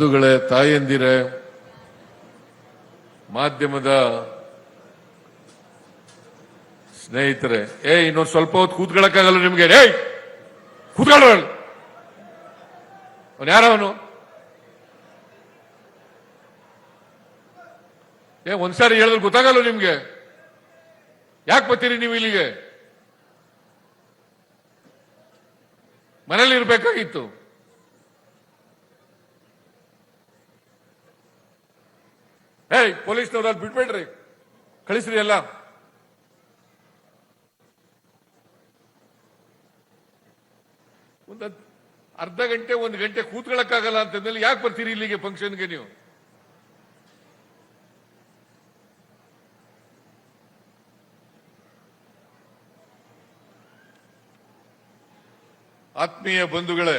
ಬಂಧುಗಳೇ, ತಾಯಂದಿರೇ, ಮಾಧ್ಯಮದ ಸ್ನೇಹಿತರೆ, ಏ, ಇನ್ನೊಂದು ಸ್ವಲ್ಪ ಹೊತ್ತು ಕೂತ್ಕೊಳ್ಳಕ್ಕಾಗಲ್ಲ ನಿಮ್ಗೆ. ಏ, ಕೂತ್ಕೊಳ್ಳ ಅವನು ಯಾರವನು ಏ, ಒಂದ್ಸಾರಿ ಹೇಳಿದ್ರೆ ಗೊತ್ತಾಗಲ್ಲ ನಿಮ್ಗೆ. ಯಾಕೆ ಬರ್ತೀರಿ ನೀವು ಇಲ್ಲಿಗೆ? ಮನೇಲಿ ಇರ್ಬೇಕಾಗಿತ್ತು. ಏಯ್ ಪೊಲೀಸ್ನವ್ರು ಅಲ್ಲಿ ಬಿಟ್ಬೇಡ್ರಿ ಕಳಿಸ್ರಿ ಎಲ್ಲ. ಒಂದು ಅರ್ಧ ಗಂಟೆ, ಒಂದ್ ಗಂಟೆ ಕೂತ್ಕೊಳ್ಳಕ್ಕಾಗಲ್ಲ ಅಂತಂದ್ರೆ ಯಾಕೆ ಬರ್ತೀರಿ ಇಲ್ಲಿಗೆ ಫಂಕ್ಷನ್ಗೆ ನೀವು? ಆತ್ಮೀಯ ಬಂಧುಗಳೇ